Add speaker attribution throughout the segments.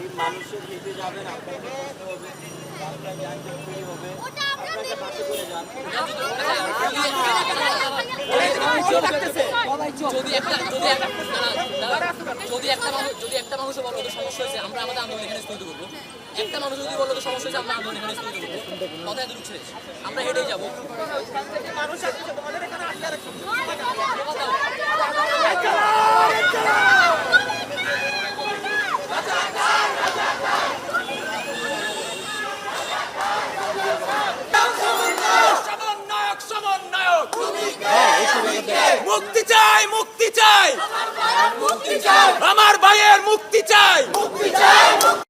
Speaker 1: এই মানুষের হেঁটে যাবেন আপনাকে
Speaker 2: যদি একটা যদি একটা। যদি একটা মানুষ যদি একটা মানুষও বলো তো সমস্যা হয়েছে আমরা আমাদের আন্দোলন এখানে করব একটা মানুষ যদি বলো তো সমস্যা হয়েছে আমরা আন্দোলন এখানে স্থগিত করব আমরা হেঁটেই যাব
Speaker 3: মুক্তি চাই মুক্তি চাই। আমার ভাইয়ের মুক্তি চাই। এই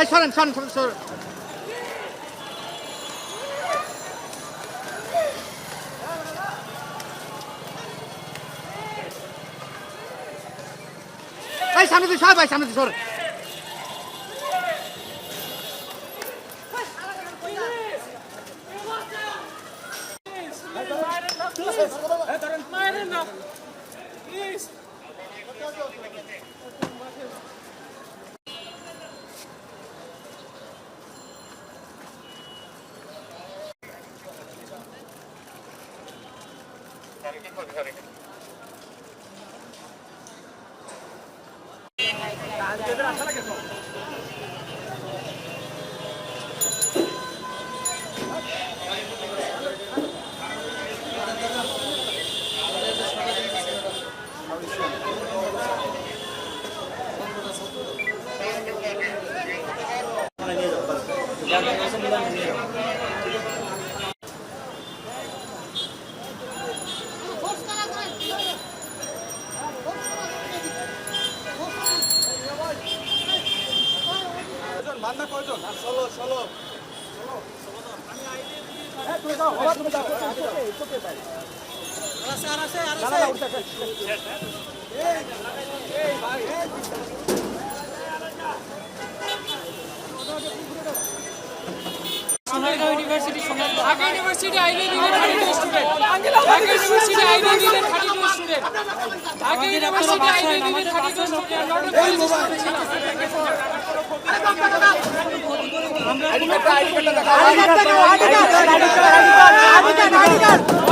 Speaker 4: এই সরেন সরেন সরেন এই সামনে দিয়ে সবাই সামনে দিয়ে সরেন Yeah, that's something that we need.
Speaker 3: Mine enough! Please!
Speaker 5: Sonargaon university Dhaka university আইনি বিভাগ thirty two student Dhaka university আইনি বিভাগ thirty two student Dhaka university আইনি বিভাগ থার্টি টু স্টুডেন্ট
Speaker 4: அடிக்கடி